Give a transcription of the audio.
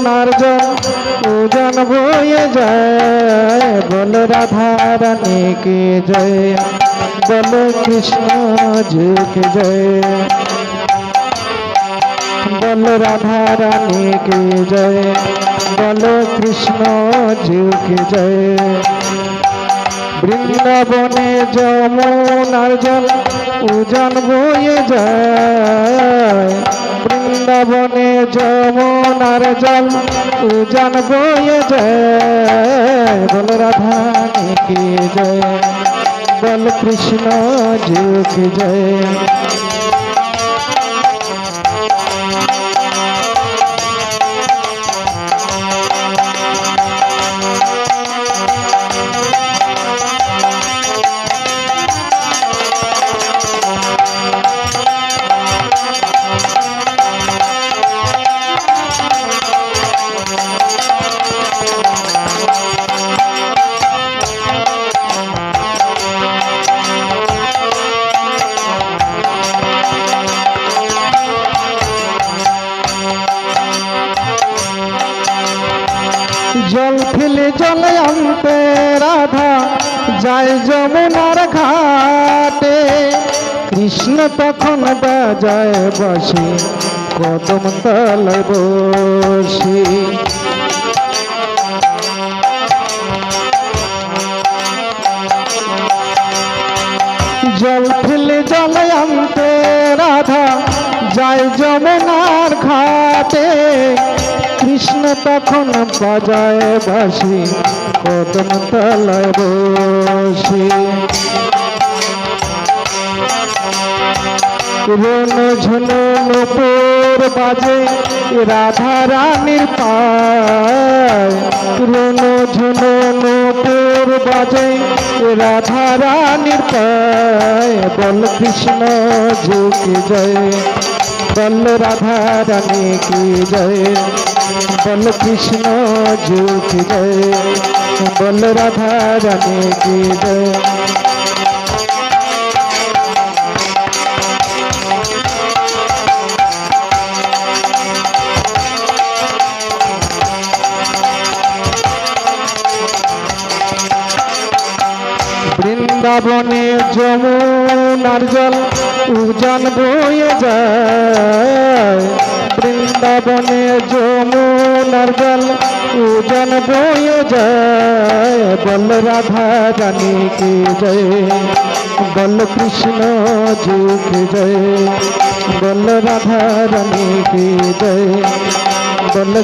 যমুনার জল উজান বয়ে যায়। বল রাধা রানী কি জয়? বল কৃষ্ণ জি কি জয়? বল রাধা রানী কি জয়? বল কৃষ্ণ জি কি জয়? বৃন্দাবনে যমুনার জল উজান বয়ে যায়। বৃন্দাবনে যমুনার জল উজান বয়ে যায়। বল রাধা কি জয়? বল কৃষ্ণ যুগ জয়? জল ফেলে জলে আনতে রাধা যায় যমুনার ঘাটে। কৃষ্ণ তখন বাজায় বসে, কদম তলায় বসে। জল ফেলে জলে আনতে রাধা যায় যমুনার ঘাটে। কৃষ্ণ তখন বাজায় বাসি কদম তলায় বসে। রন ঝুনো নুপুর বাজে, রাধা রানীর পায়। রন ঝুনো নুপুর বাজে, রাধা রানীর পায়। বল কৃষ্ণ ঝুঁকি জয়, বল রাধা রানী কি জয়। বল কৃষ্ণ ঝুঁকি জয় বল রাধা রানী কি জয় বৃন্দাবনে যমুনার জল উজান বয়ে যায়। বৃন্দাবনে যমুনার জল পূজন বয়ে যায়। বল রাধা রানী কি জয়, বল কৃষ্ণ জি জয়, বল রাধা রানী কি জয়, বল